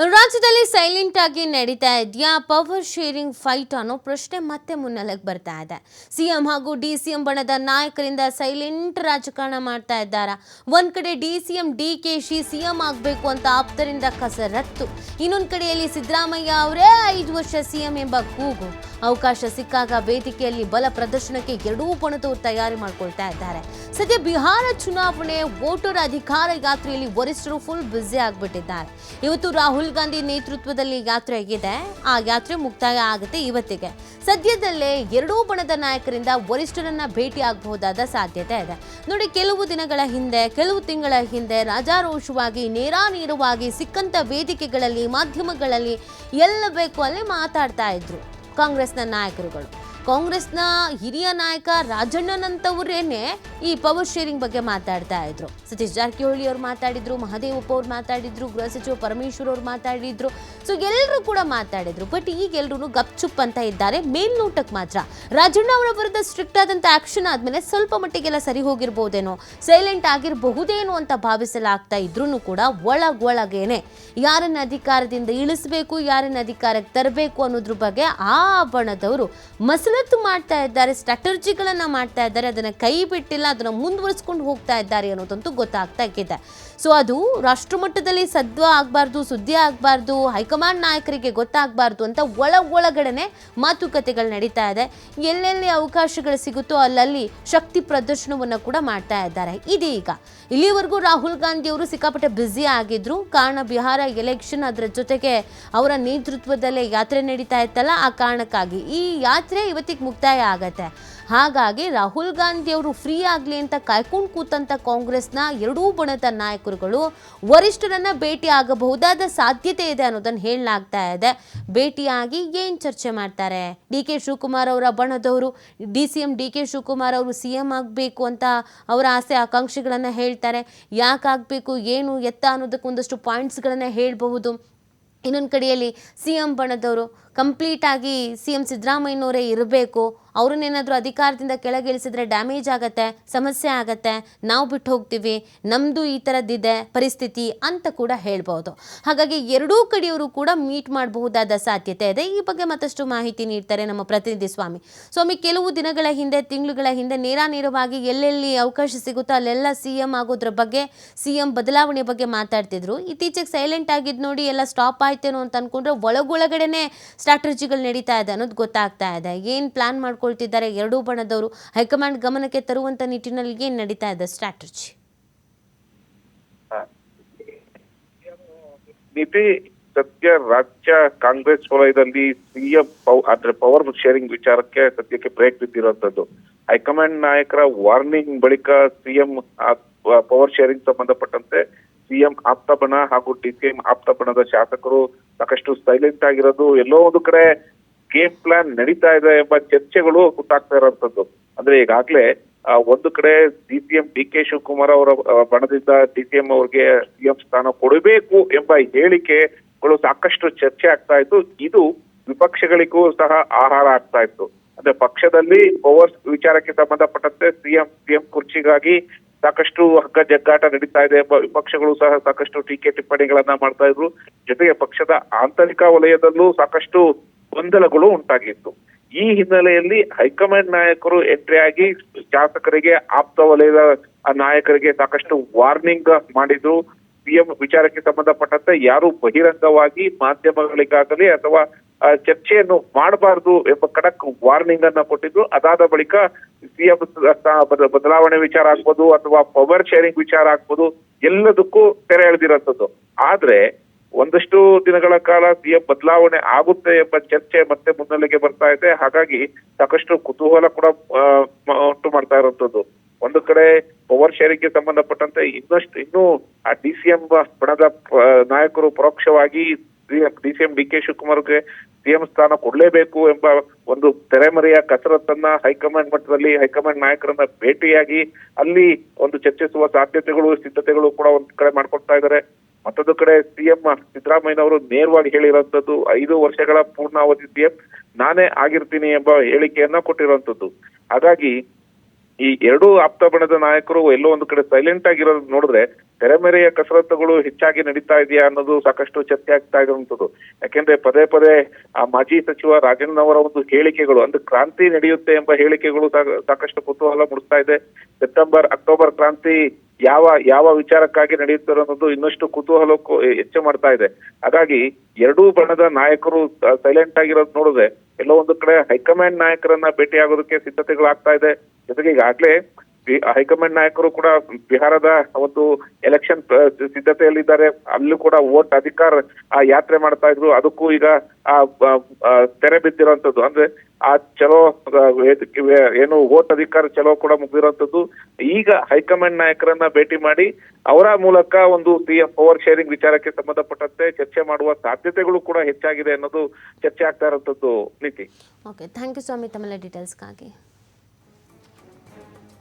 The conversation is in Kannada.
ರಾಜ್ಯದಲ್ಲಿ ಸೈಲೆಂಟ್ ಆಗಿ ನಡೀತಾ ಇದೆಯಾ? ಪವರ್ ಶೇರಿಂಗ್ ಫೈಟ್ ಅನ್ನೋ ಪ್ರಶ್ನೆ ಮತ್ತೆ ಮುನ್ನೆಲೆಗೆ ಬರ್ತಾ ಇದೆ. ಸಿಎಂ ಹಾಗೂ ಡಿ ಸಿಎಂ ಬಣದ ನಾಯಕರಿಂದ ಸೈಲೆಂಟ್ ರಾಜಕಾರಣ ಮಾಡ್ತಾ ಇದ್ದಾರಾ? ಒಂದ್ ಕಡೆ ಡಿ ಸಿಎಂ ಡಿ ಕೆ ಶಿ ಸಿಎಂ ಆಗಬೇಕು ಅಂತ ಆಪ್ತರಿಂದ ಕಸರತ್ತು. ಇನ್ನೊಂದು ಕಡೆಯಲ್ಲಿ ಸಿದ್ದರಾಮಯ್ಯ ಅವರೇ ಐದು ವರ್ಷ ಸಿಎಂ ಎಂಬ ಕೂಗು. ಅವಕಾಶ ಸಿಕ್ಕಾಗ ವೇದಿಕೆಯಲ್ಲಿ ಬಲ ಪ್ರದರ್ಶನಕ್ಕೆ ಎರಡೂ ಬಣದವರು ತಯಾರಿ ಮಾಡ್ಕೊಳ್ತಾ ಇದ್ದಾರೆ. ಸದ್ಯ ಬಿಹಾರ ಚುನಾವಣೆ ವೋಟರ್ ಅಧಿಕಾರ ಯಾತ್ರೆಯಲ್ಲಿ ವರಿಷ್ಠರು ಫುಲ್ ಬ್ಯುಸಿ ಆಗಿಬಿಟ್ಟಿದ್ದಾರೆ. ಇವತ್ತು ರಾಹುಲ್ ಗಾಂಧಿ ನೇತೃತ್ವದಲ್ಲಿ ಯಾತ್ರೆ ಆಗಿದೆ. ಆ ಯಾತ್ರೆ ಮುಕ್ತಾಯ ಆಗುತ್ತೆ ಇವತ್ತಿಗೆ. ಸದ್ಯದಲ್ಲೇ ಎರಡೂ ಬಣದ ನಾಯಕರಿಂದ ವರಿಷ್ಠರನ್ನ ಭೇಟಿ ಆಗಬಹುದಾದ ಸಾಧ್ಯತೆ ಇದೆ. ನೋಡಿ, ಕೆಲವು ದಿನಗಳ ಹಿಂದೆ, ಕೆಲವು ತಿಂಗಳ ಹಿಂದೆ ರಾಜಾರೋಷವಾಗಿ ನೇರಾನೇರವಾಗಿ ಸಿಕ್ಕಂತ ವೇದಿಕೆಗಳಲ್ಲಿ, ಮಾಧ್ಯಮಗಳಲ್ಲಿ ಎಲ್ಲ ಬೇಕು, ಅಲ್ಲಿ ಮಾತಾಡ್ತಾ ಇದ್ರು. ಕಾಂಗ್ರೆಸ್ನ ನಾಯಕರುಗಳು. ಕಾಂಗ್ರೆಸ್ನ ಹಿರಿಯ ನಾಯಕ ರಾಜಣ್ಣನಂತವರೇನೆ ಈ ಪವರ್ ಶೇರಿಂಗ್ ಬಗ್ಗೆ ಮಾತಾಡ್ತಾ ಇದ್ರು. ಸತೀಶ್ ಜಾರಕಿಹೊಳಿ ಅವ್ರು ಮಾತಾಡಿದ್ರು ಮಹದೇವಪ್ಪ ಅವ್ರು ಮಾತಾಡಿದ್ರು, ಗೃಹ ಸಚಿವ ಪರಮೇಶ್ವರ್ ಅವ್ರು ಮಾತಾಡಿದ್ರು. ಸೊ ಎಲ್ಲರೂ ಕೂಡ ಮಾತಾಡಿದ್ರು. ಬಟ್ ಈಗ ಎಲ್ಲರೂ ಗಪ್ಚುಪ್ ಅಂತ ಇದ್ದಾರೆ. ಮೇಲ್ನೋಟಕ್ಕೆ ಮಾತ್ರ. ರಾಜಣ್ಣ ಅವರ ವಿರುದ್ಧ ಸ್ಟ್ರಿಕ್ಟ್ ಆದಂತ ಆಕ್ಷನ್ ಆದ್ಮೇಲೆ ಸ್ವಲ್ಪ ಮಟ್ಟಿಗೆಲ್ಲ ಸರಿ ಹೋಗಿರ್ಬೋದೇನೋ ಸೈಲೆಂಟ್ ಆಗಿರಬಹುದೇನೋ ಅಂತ ಭಾವಿಸಲಾಗ್ತಾ ಇದ್ರೂ ಕೂಡ ಒಳಗೊಳಗೇನೆ. ಯಾರನ್ನ ಅಧಿಕಾರದಿಂದ ಇಳಿಸಬೇಕು, ಯಾರನ್ನ ಅಧಿಕಾರಕ್ಕೆ ತರಬೇಕು ಅನ್ನೋದ್ರ ಬಗ್ಗೆ ಆ ಬಣದವರು ಮಾಡ್ತಾ ಇದ್ದಾರೆ ಸ್ಟ್ರಾಟರ್ಜಿಗಳನ್ನ ಮಾಡ್ತಾ ಇದ್ದಾರೆ, ಅದನ್ನ ಕೈ ಬಿಟ್ಟಿಲ್ಲ, ಅದನ್ನ ಮುಂದುವರಿಸ್ಕೊಂಡು ಹೋಗ್ತಾ ಇದ್ದಾರೆ ಅನ್ನೋದಂತೂ ಗೊತ್ತಾಗ್ತಾ ಇದೆ. ಸೊ ಅದು ರಾಷ್ಟ್ರ ಮಟ್ಟದಲ್ಲಿ ಸದ್ವ ಆಗಬಾರ್ದು, ಸುದ್ದಿ ಆಗಬಾರ್ದು, ಹೈಕಮಾಂಡ್ ನಾಯಕರಿಗೆ ಗೊತ್ತಾಗಬಾರ್ದು ಅಂತ ಒಳ ಒಳಗಡೆನೆ ಮಾತುಕತೆಗಳು ನಡೀತಾ ಇದೆ. ಎಲ್ಲೆಲ್ಲಿ ಅವಕಾಶಗಳು ಸಿಗುತ್ತೋ ಅಲ್ಲಲ್ಲಿ ಶಕ್ತಿ ಪ್ರದರ್ಶನವನ್ನು ಕೂಡ ಮಾಡ್ತಾ ಇದ್ದಾರೆ. ಇದೀಗ ಇಲ್ಲಿವರೆಗೂ ರಾಹುಲ್ ಗಾಂಧಿ ಅವರು ಸಿಕ್ಕಾಪಟ್ಟೆ ಬ್ಯುಸಿ ಆಗಿದ್ರು. ಕಾರಣ ಬಿಹಾರ ಎಲೆಕ್ಷನ್ ಅದರ ಜೊತೆಗೆ ಅವರ ನೇತೃತ್ವದಲ್ಲೇ ಯಾತ್ರೆ ನಡೀತಾ ಇತ್ತಲ್ಲ, ಆ ಕಾರಣಕ್ಕಾಗಿ ಈ ಯಾತ್ರೆ ಇವತ್ತಿಗೆ ಮುಕ್ತಾಯ ಆಗತ್ತೆ. ಹಾಗಾಗಿ ರಾಹುಲ್ ಗಾಂಧಿ ಅವರು ಫ್ರೀ ಆಗಲಿ ಅಂತ ಕಾಯ್ಕೊಂಡು ಕೂತಂತ ಕಾಂಗ್ರೆಸ್ನ ಎರಡೂ ಬಣದ ನಾಯಕರುಗಳು ವರಿಷ್ಠರನ್ನ ಭೇಟಿ ಆಗಬಹುದಾದ ಸಾಧ್ಯತೆ ಇದೆ ಅನ್ನೋದನ್ನು ಹೇಳಲಾಗ್ತಾ ಇದೆ. ಭೇಟಿಯಾಗಿ ಏನು ಚರ್ಚೆ ಮಾಡ್ತಾರೆ? ಡಿ ಕೆ ಶಿವಕುಮಾರ್ ಅವರ ಬಣದವರು, D C M D K Shivakumar ಅವರು ಸಿ ಎಂ ಆಗಬೇಕು ಅಂತ ಅವರ ಆಸೆ ಆಕಾಂಕ್ಷೆಗಳನ್ನು ಹೇಳ್ತಾರೆ. ಯಾಕಾಗಬೇಕು ಏನು ಎತ್ತ ಅನ್ನೋದಕ್ಕೊಂದಷ್ಟು ಪಾಯಿಂಟ್ಸ್ಗಳನ್ನು ಹೇಳಬಹುದು. ಇನ್ನೊಂದು ಕಡೆಯಲ್ಲಿ ಸಿ ಎಂ ಬಣದವರು ಕಂಪ್ಲೀಟಾಗಿ ಸಿ ಎಂ ಸಿದ್ದರಾಮಯ್ಯನವರೇ ಇರಬೇಕು. ಅವ್ರನ್ನೇನಾದರೂ ಅಧಿಕಾರದಿಂದ ಕೆಳಗಿಳಿಸಿದ್ರೆ ಡ್ಯಾಮೇಜ್ ಆಗತ್ತೆ, ಸಮಸ್ಯೆ ಆಗತ್ತೆ, ನಾವು ಬಿಟ್ಟು ಹೋಗ್ತೀವಿ ನಮ್ಮದು ಈ ಥರದ್ದಿದೆ ಪರಿಸ್ಥಿತಿ ಅಂತ ಕೂಡ ಹೇಳ್ಬೋದು. ಹಾಗಾಗಿ ಎರಡೂ ಕಡೆಯವರು ಕೂಡ ಮೀಟ್ ಮಾಡಬಹುದಾದ ಸಾಧ್ಯತೆ ಇದೆ. ಈ ಬಗ್ಗೆ ಮತ್ತಷ್ಟು ಮಾಹಿತಿ ನೀಡ್ತಾರೆ ನಮ್ಮ ಪ್ರತಿನಿಧಿ ಸ್ವಾಮಿ. ಸ್ವಾಮಿ, ಕೆಲವು ದಿನಗಳ ಹಿಂದೆ, ತಿಂಗಳುಗಳ ಹಿಂದೆ ನೇರಾನೇರವಾಗಿ ಎಲ್ಲೆಲ್ಲಿ ಅವಕಾಶ ಸಿಗುತ್ತೋ ಅಲ್ಲೆಲ್ಲ ಸಿ ಎಂ ಆಗೋದ್ರ ಬಗ್ಗೆ ಸಿ ಎಂ ಬದಲಾವಣೆ ಬಗ್ಗೆ ಮಾತಾಡ್ತಿದ್ರು. ಇತ್ತೀಚೆಗೆ ಸೈಲೆಂಟ್ ಆಗಿದ್ದು ನೋಡಿ ಎಲ್ಲ ಸ್ಟಾಪ್ ಆಯ್ತೇನೋ ಅಂತ ಅನ್ಕೊಂಡ್ರೆ ಒಳಗೊಳಗಡೆನೆ ಸ್ಟ್ರಾಟಜಿಗಳು ನಡೀತಾ ಇದೆ ಅನ್ನೋದು ಗೊತ್ತಾಗ್ತಾ ಇದೆ. ಏನು ಪ್ಲಾನ್ ಮಾಡ್ಕೊಳ್ತಿದ್ದಾರೆ? ಎರಡೂ ಬಣದವರು ಹೈಕಮಾಂಡ್ ಗಮನಕ್ಕೆ ತರುವಂಥ ನಿಟ್ಟಿನಲ್ಲಿ ಏನು ನಡೀತಾ ಇದೆ ಸ್ಟ್ರಾಟಜಿ? ಸದ್ಯ ರಾಜ್ಯ ಕಾಂಗ್ರೆಸ್ ವಲಯದಲ್ಲಿ ಸಿಎಂ ಅಂದ್ರೆ ಪವರ್ ಶೇರಿಂಗ್ ವಿಚಾರಕ್ಕೆ ಸದ್ಯಕ್ಕೆ ಬ್ರೇಕ್ ಬಿದ್ದಿರುವಂತದ್ದು ಹೈಕಮಾಂಡ್ ನಾಯಕರ ವಾರ್ನಿಂಗ್ ಬಳಿಕ ಸಿಎಂ ಪವರ್ ಶೇರಿಂಗ್ ಸಂಬಂಧಪಟ್ಟಂತೆ ಸಿಎಂ ಆಪ್ತಬಣ ಹಾಗೂ ಡಿಸಿಎಂ ಆಪ್ತಬಣದ ಶಾಸಕರು ಸಾಕಷ್ಟು ಸೈಲೆಂಟ್ ಆಗಿರೋದು ಎಲ್ಲೋ ಒಂದು ಕಡೆ ಗೇಮ್ ಪ್ಲಾನ್ ನಡೀತಾ ಇದೆ ಎಂಬ ಚರ್ಚೆಗಳು ಗೊತ್ತಾಗ್ತಾ ಇರೋಂಥದ್ದು. ಅಂದ್ರೆ ಈಗಾಗ್ಲೇ ಒಂದು ಕಡೆ ಡಿಸಿಎಂ ಡಿ ಕೆ ಶಿವಕುಮಾರ್ ಅವರ ಬಣದಿಂದ ಡಿಸಿಎಂ ಅವ್ರಿಗೆ ಸಿಎಂ ಸ್ಥಾನ ಕೊಡಬೇಕು ಎಂಬ ಹೇಳಿಕೆಗಳು ಸಾಕಷ್ಟು ಚರ್ಚೆ ಆಗ್ತಾ ಇತ್ತು. ಇದು ವಿಪಕ್ಷಗಳಿಗೂ ಸಹ ಆಹಾರ ಆಗ್ತಾ ಇತ್ತು. ಅಂದ್ರೆ ಪಕ್ಷದಲ್ಲಿ ಪವರ್ಸ್ ವಿಚಾರಕ್ಕೆ ಸಂಬಂಧಪಟ್ಟಂತೆ ಸಿಎಂ ಸಿಎಂ ಕುರ್ಚಿಗಾಗಿ ಸಾಕಷ್ಟು ಹಗ್ಗ ಜಗ್ಗಾಟ ನಡೀತಾ ಇದೆ. ವಿಪಕ್ಷಗಳು ಸಹ ಸಾಕಷ್ಟು ಟೀಕೆ ಟಿಪ್ಪಣಿಗಳನ್ನ ಮಾಡ್ತಾ ಇದ್ರು. ಜೊತೆಗೆ ಪಕ್ಷದ ಆಂತರಿಕ ವಲಯದಲ್ಲೂ ಸಾಕಷ್ಟು ಗೊಂದಲಗಳು ಉಂಟಾಗಿತ್ತು. ಈ ಹಿನ್ನೆಲೆಯಲ್ಲಿ ಹೈಕಮಾಂಡ್ ನಾಯಕರು ಎಂಟ್ರಿ ಆಗಿ ಶಾಸಕರಿಗೆ ಆಪ್ತ ವಲಯದ ನಾಯಕರಿಗೆ ಸಾಕಷ್ಟು ವಾರ್ನಿಂಗ್ ಮಾಡಿದ್ರು. ಸಿಎಂ ವಿಚಾರಕ್ಕೆ ಸಂಬಂಧಪಟ್ಟಂತೆ ಯಾರು ಬಹಿರಂಗವಾಗಿ ಮಾಧ್ಯಮಗಳಿಗಾಗಲಿ ಅಥವಾ ಚರ್ಚೆಯನ್ನು ಮಾಡಬಾರದು ಎಂಬ ಖಡಕ್ ವಾರ್ನಿಂಗ್ ಅನ್ನ ಕೊಟ್ಟಿದ್ರು. ಅದಾದ ಬಳಿಕ ಸಿಎಂ ಬದಲಾವಣೆ ವಿಚಾರ ಆಗ್ಬೋದು ಅಥವಾ ಪವರ್ ಶೇರಿಂಗ್ ವಿಚಾರ ಆಗ್ಬೋದು, ಎಲ್ಲದಕ್ಕೂ ತೆರೆ ಎಳೆದಿರೋಂಥದ್ದು ಆದ್ರೆ, ಒಂದಷ್ಟು ದಿನಗಳ ಕಾಲ ಸಿಎಂ ಬದಲಾವಣೆ ಆಗುತ್ತೆ ಎಂಬ ಚರ್ಚೆ ಮತ್ತೆ ಮುನ್ನೆಲೆಗೆ ಬರ್ತಾ ಇದೆ. ಹಾಗಾಗಿ ಸಾಕಷ್ಟು ಕುತೂಹಲ ಕೂಡ ಉಂಟು ಮಾಡ್ತಾ ಇರುವಂತದ್ದು ಒಂದು ಕಡೆ ಪವರ್ ಶೇರಿಂಗ್ಗೆ ಸಂಬಂಧಪಟ್ಟಂತೆ ಇನ್ನಷ್ಟು, ಇನ್ನೂ ಆ ಡಿ ಸಿ ಎಂ ಬಣದ ನಾಯಕರು ಪರೋಕ್ಷವಾಗಿ ಡಿ ಡಿ ಕೆ ಶಿವಕುಮಾರ್ಗೆ ಸಿಎಂ ಸ್ಥಾನ ಕೊಡಲೇಬೇಕು ಎಂಬ ಒಂದು ತೆರೆಮರೆಯ ಕಸರತ್ತನ್ನ ಹೈಕಮಾಂಡ್ ಮಟ್ಟದಲ್ಲಿ ಹೈಕಮಾಂಡ್ ನಾಯಕರನ್ನ ಭೇಟಿಯಾಗಿ ಅಲ್ಲಿ ಒಂದು ಚರ್ಚಿಸುವ ಸಾಧ್ಯತೆಗಳು, ಸಿದ್ಧತೆಗಳು ಕೂಡ ಒಂದ್ ಕಡೆ ಮಾಡ್ಕೊಳ್ತಾ ಇದ್ದಾರೆ ಮತ್ತೊಂದು ಕಡೆ ಸಿಎಂ ಸಿದ್ದರಾಮಯ್ಯನವರು ನೇರವಾಗಿ ಹೇಳಿರುವಂತದ್ದು, ಐದು ವರ್ಷಗಳ ಪೂರ್ಣಾವಧಿ ಸಿಎಂ ನಾನೇ ಆಗಿರ್ತೀನಿ ಎಂಬ ಹೇಳಿಕೆಯನ್ನ ಕೊಟ್ಟಿರುವಂತದ್ದು. ಹಾಗಾಗಿ ಈ ಎರಡೂ ಆಪ್ತ ಬಣದ ನಾಯಕರು ಎಲ್ಲೋ ಒಂದು ಕಡೆ ಸೈಲೆಂಟ್ ಆಗಿರೋದು ನೋಡಿದ್ರೆ ತೆರೆಮೆರೆಯ ಕಸರತ್ತುಗಳು ಹೆಚ್ಚಾಗಿ ನಡೀತಾ ಇದೆಯಾ ಅನ್ನೋದು ಸಾಕಷ್ಟು ಚರ್ಚೆ ಆಗ್ತಾ ಇರುವಂತದ್ದು ಯಾಕೆಂದ್ರೆ ಪದೇ ಪದೇ ಆ ಮಾಜಿ ಸಚಿವ ರಾಜಣ್ಣ ಅವರ ಒಂದು ಹೇಳಿಕೆಗಳು, ಅಂದ್ರೆ ಕ್ರಾಂತಿ ನಡೆಯುತ್ತೆ ಎಂಬ ಹೇಳಿಕೆಗಳು ಸಾಕಷ್ಟು ಕುತೂಹಲ ಮೂಡಿಸ್ತಾ ಇದೆ. ಸೆಪ್ಟೆಂಬರ್, ಅಕ್ಟೋಬರ್ ಕ್ರಾಂತಿ ಯಾವ ಯಾವ ವಿಚಾರಕ್ಕಾಗಿ ನಡೆಯುತ್ತೆ ಅನ್ನೋದು ಇನ್ನಷ್ಟು ಕುತೂಹಲಕ್ಕೂ ಹೆಚ್ಚು ಮಾಡ್ತಾ ಇದೆ. ಹಾಗಾಗಿ ಎರಡೂ ಬಣದ ನಾಯಕರು ಸೈಲೆಂಟ್ ಆಗಿರೋದು ನೋಡಿದ್ರೆ ಎಲ್ಲೋ ಒಂದು ಕಡೆ ಹೈಕಮಾಂಡ್ ನಾಯಕರನ್ನ ಭೇಟಿಯಾಗೋದಕ್ಕೆ ಸಿದ್ಧತೆಗಳಾಗ್ತಾ ಇದೆ. ಜೊತೆಗೆ ಈಗಾಗ್ಲೇ ಹೈಕಮಾಂಡ್ ನಾಯಕರು ಕೂಡ ಬಿಹಾರದ ಒಂದು ಎಲೆಕ್ಷನ್ ಸಿದ್ಧತೆಯಲ್ಲಿದ್ದಾರೆ. ಅಲ್ಲೂ ಕೂಡ ವೋಟ್ ಅಧಿಕಾರ ಆ ಯಾತ್ರೆ ಮಾಡ್ತಾ ಇದ್ರು. ಅದಕ್ಕೂ ಈಗ ತೆರೆ ಬಿದ್ದಿರೋಂಥದ್ದು. ಅಂದ್ರೆ ಆ ಚಲೋ ಆ, ಏನು ಓಟ್ ಅಧಿಕಾರ ಚಲೋ ಕೂಡ ಮುಗಿದಿರುವಂತದ್ದು ಈಗ ಹೈಕಮಾಂಡ್ ನಾಯಕರನ್ನ ಭೇಟಿ ಮಾಡಿ ಅವರ ಮೂಲಕ ಒಂದು ಸಿಎಂ ಪವರ್ ಶೇರಿಂಗ್ ವಿಚಾರಕ್ಕೆ ಸಂಬಂಧಪಟ್ಟಂತೆ ಚರ್ಚೆ ಮಾಡುವ ಸಾಧ್ಯತೆಗಳು ಕೂಡ ಹೆಚ್ಚಾಗಿದೆ ಅನ್ನೋದು ಚರ್ಚೆ ಆಗ್ತಾ ಇರೋಂಥದ್ದು ನೀತಿ. ಓಕೆ ಥ್ಯಾಂಕ್ ಯು ಸ್ವಾಮಿ ಡೀಟೇಲ್ಸ್ಗಾಗಿ